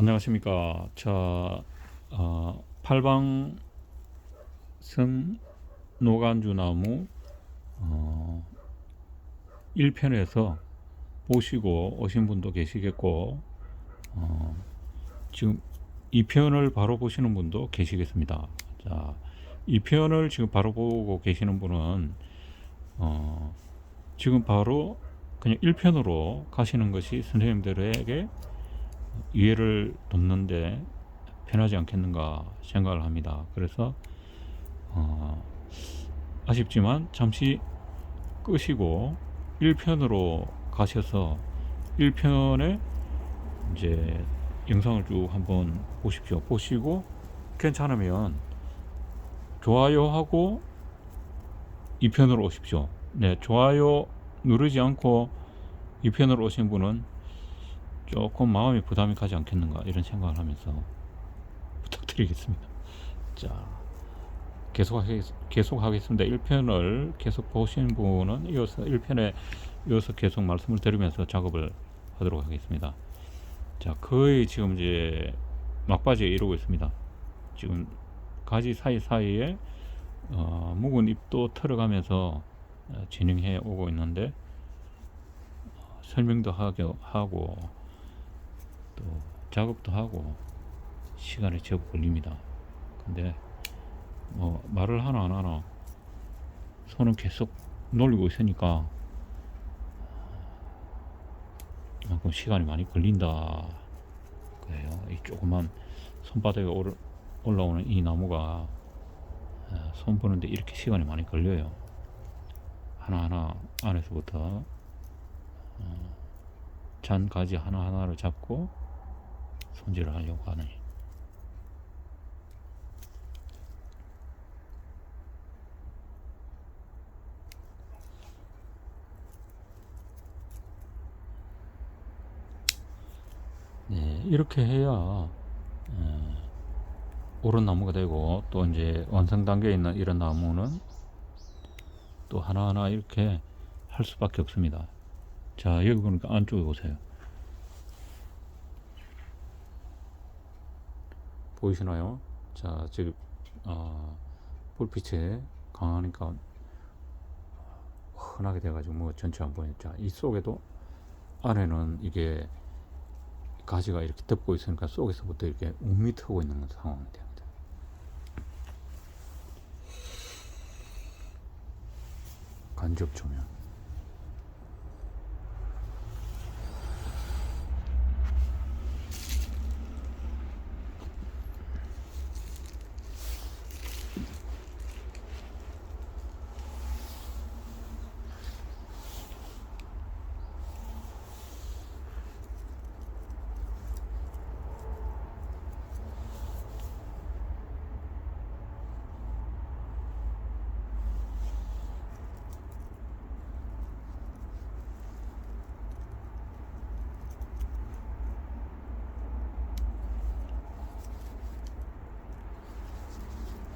안녕하십니까. 자, 어, 팔방성 노간주 나무 어, 1편에서 보시고 오신 분도 계시겠고 어, 지금 2편을 바로 보시는 분도 계시겠습니다. 자, 2편을 지금 바로 보고 계시는 분은 어, 지금 바로 그냥 1편으로 가시는 것이 선생님들에게 이해를 돕는데 편하지 않겠는가 생각을 합니다. 그래서 어, 아쉽지만 잠시 끄시고 1편으로 가셔서 1편에 이제 영상을 쭉 한번 보십시오. 보시고 괜찮으면 좋아요하고 2편으로 오십시오. 네, 좋아요 누르지 않고 2편으로 오신 분은 조금 마음이 부담이 가지 않겠는가 이런 생각을 하면서 부탁드리겠습니다. 자, 계속 계속 하겠습니다. 1편을 계속 보신 분은 이어서 1편에 이어서 계속 말씀을 드리면서 작업을 하도록 하겠습니다. 자, 거의 지금 이제 막바지에 이르고 있습니다. 지금 가지 사이사이에 어, 묵은 잎도 털어가면서 어, 진행해 오고 있는데 어, 설명도 하게 하고 또 작업도 하고 시간이 제법 걸립니다. 근데 뭐 말을 하나 안 하나 손은 계속 놀리고 있으니까 이만큼 시간이 많이 걸린다 그래요. 이 조그만 손바닥에 올, 올라오는 이 나무가 아, 손 보는데 이렇게 시간이 많이 걸려요. 하나하나 안에서부터 어, 잔 가지 하나하나를 잡고 손질을 하려고 하네. 네, 이렇게 해야 에, 옳은 나무가 되고 또 이제 완성 단계에 있는 이런 나무는 또 하나하나 이렇게 할 수밖에 없습니다. 자, 여기 보니까 안쪽에 보세요. 보이시나요? 자, 지금 어, 불빛이 강하니까 흔하게 돼가지고 뭐 전체 안 보여요. 자, 이 속에도 안에는 이게 가지가 이렇게 덮고 있으니까 속에서부터 이렇게 움이 트고 있는 상황이 됩니다. 간접 조명.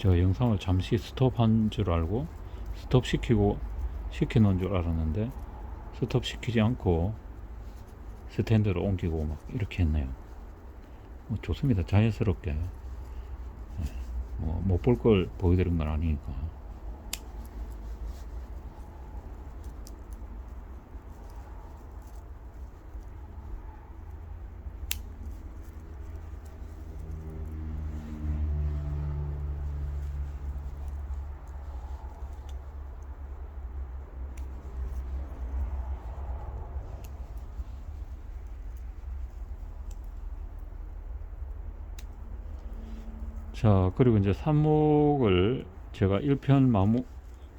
제가 영상을 잠시 스톱한 줄 알고 스톱 시키고 시켜 놓은 줄 알았는데 스톱 시키지 않고 스탠드로 옮기고 막 이렇게 했네요. 뭐 좋습니다. 자연스럽게 뭐 못 볼 걸 보여드린 건 아니니까. 자, 그리고 이제 삽목을 제가 1편 마무,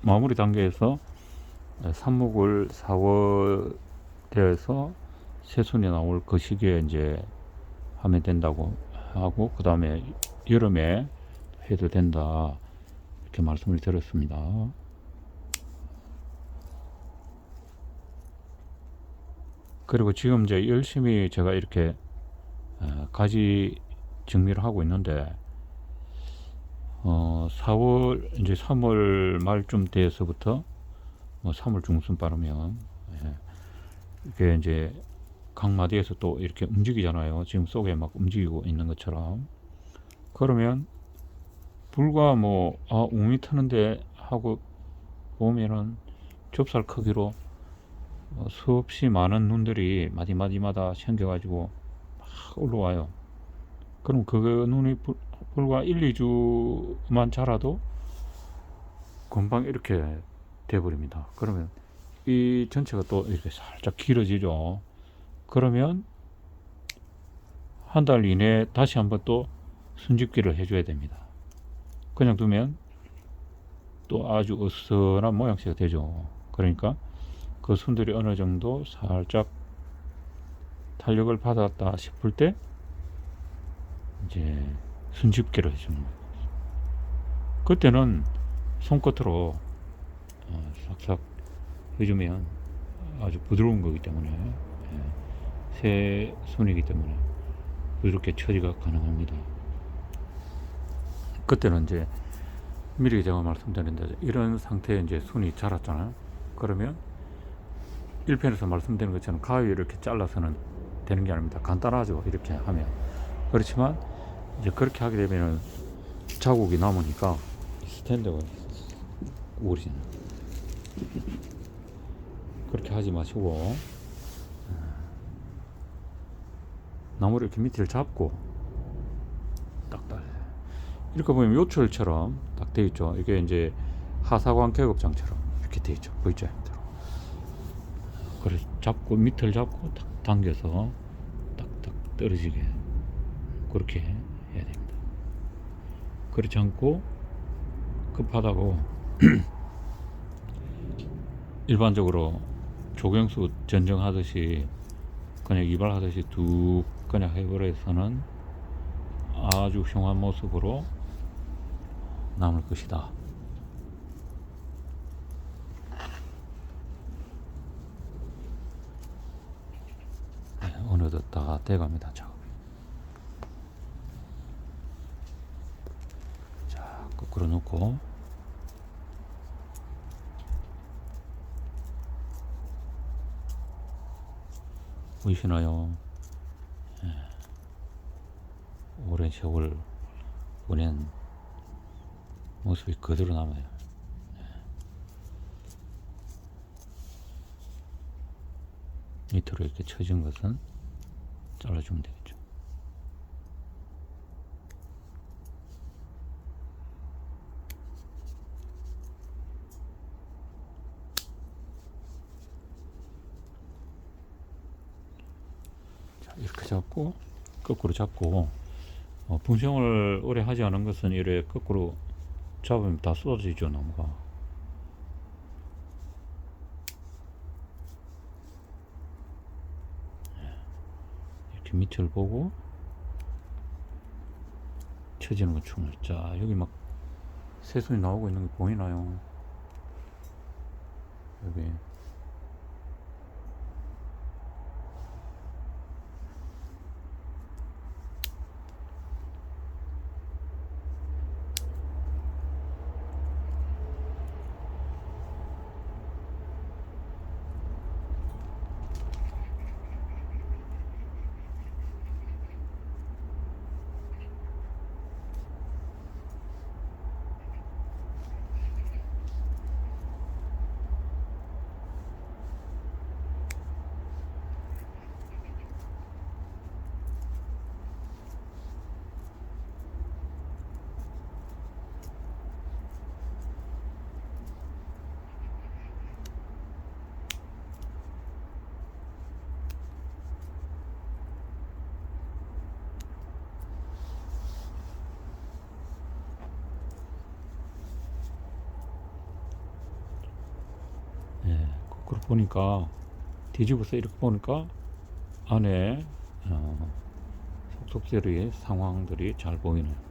마무리 단계에서 삽목을 4월에서 새순이 나올 그 시기에 이제 하면 된다고 하고, 그 다음에 여름에 해도 된다. 이렇게 말씀을 드렸습니다. 그리고 지금 이제 열심히 제가 이렇게 어, 가지 정리를 하고 있는데, 어, 4월 이제 3월 말쯤 돼서부터 뭐 3월 중순 빠르면 예, 이게 이제 강마디에서 또 이렇게 움직이잖아요. 지금 속에 막 움직이고 있는 것처럼. 그러면 불과 뭐, 아, 웅이 트는데 하고 보면은 좁쌀 크기로 어, 수없이 많은 눈들이 마디마디마다 생겨가지고 막 올라와요. 그럼 그 눈이 불, 불과 1, 2주만 자라도 금방 이렇게 돼버립니다. 그러면 이 전체가 또 이렇게 살짝 길어지죠. 그러면 한 달 이내에 다시 한번 또 순집기를 해줘야 됩니다. 그냥 두면 또 아주 어수선한 모양새가 되죠. 그러니까 그 순들이 어느 정도 살짝 탄력을 받았다 싶을 때 이제 순집기를 해주는 거예요. 그때는 손끝으로 어, 싹싹 해주면 아주 부드러운 거기 때문에 예, 새 손이기 때문에 부드럽게 처리가 가능합니다. 그때는 이제 미리 제가 말씀드린 이런 상태에 이제 손이 자랐잖아요. 그러면 1편에서 말씀드린 것처럼 가위 이렇게 잘라서는 되는 게 아닙니다. 간단하죠. 이렇게 하면. 그렇지만 이제 그렇게 하게 되면은 자국이 남으니까 스탠드가 오리지나 그렇게 하지 마시고 나무를 이렇게 밑을 잡고 딱딱 이렇게 보면 요철처럼 딱 돼 있죠. 이게 이제 하사관 계급장처럼 이렇게 돼 있죠. V자 형태로. 그래 잡고 밑을 잡고 딱 당겨서 딱딱 떨어지게 그렇게. 그렇지 않고 급하다고 일반적으로 조경수 전정하듯이 그냥 이발하듯이 뚝 그냥 해버려서는 아주 흉한 모습으로 남을 것이다. 네, 어느덧 다 돼갑니다. 자, 거꾸로 놓고 보이시나요? 예. 오랜 세월 보낸 모습이 그대로 남아요. 예. 밑으로 이렇게 쳐진 것은 잘라주면 되겠죠. 이렇게 잡고 거꾸로 잡고 어, 풍성을 오래 하지 않은 것은 이래 거꾸로 잡으면 다 쏟아지죠 나무가. 이렇게 밑을 보고 쳐지는 거 춤을 자 여기 막 새순이 나오고 있는 게 보이나요? 여기 보니까 뒤집어서 이렇게 보니까 안에 어, 속속들의 상황들이 잘 보이네요.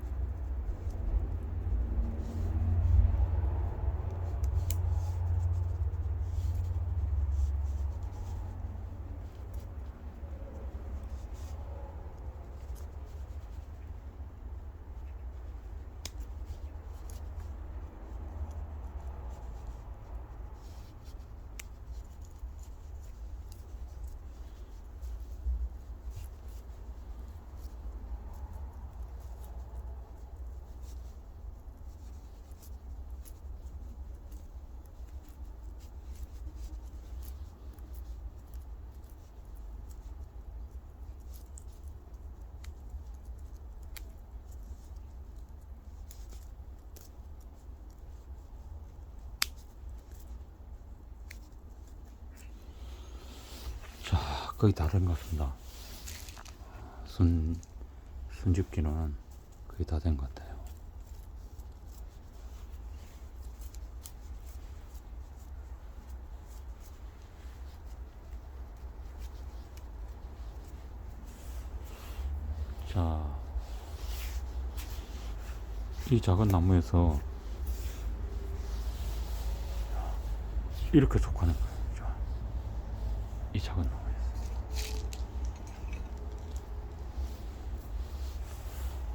거의 다된 것 같습니다. 순, 순집기는 거의 다 된 것 같아요. 자, 이 작은 나무에서 이렇게 촉하는 거예요. 자, 이 작은 나무에서.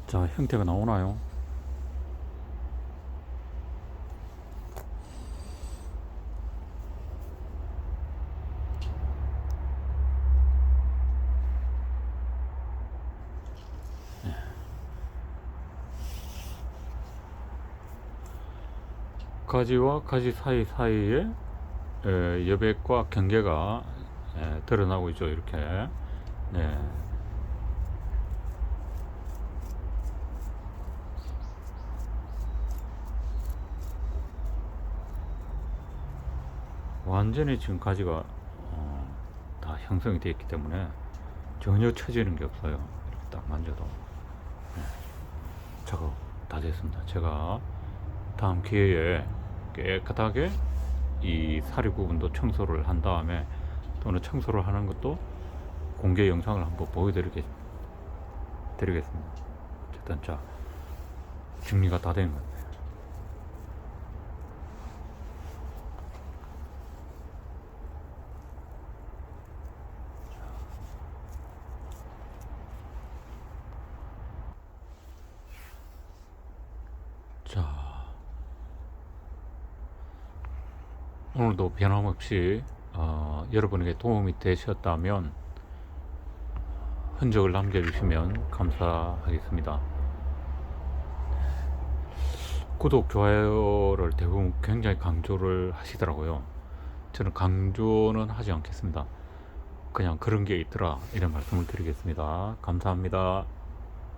자, 형태가 나오나요? 가지와 가지 사이 사이에 에, 여백과 경계가 에, 드러나고 있죠. 이렇게. 네. 완전히 지금 가지가 어, 다 형성이 되어 있기 때문에 전혀 처지는 게 없어요. 이렇게 딱 만져도. 네. 작업 다 됐습니다. 제가 다음 기회에 깨끗하게 이 사리 부분도 청소를 한 다음에 또는 청소를 하는 것도 공개 영상을 한번 보여드리겠 드리겠습니다. 어쨌든 자 정리가 다된것 같아 오늘도 변함없이 어, 여러분에게 도움이 되셨다면 흔적을 남겨주시면 감사하겠습니다. 구독, 좋아요를 대부분 굉장히 강조를 하시더라고요. 저는 강조는 하지 않겠습니다. 그냥 그런 게 있더라 이런 말씀을 드리겠습니다. 감사합니다.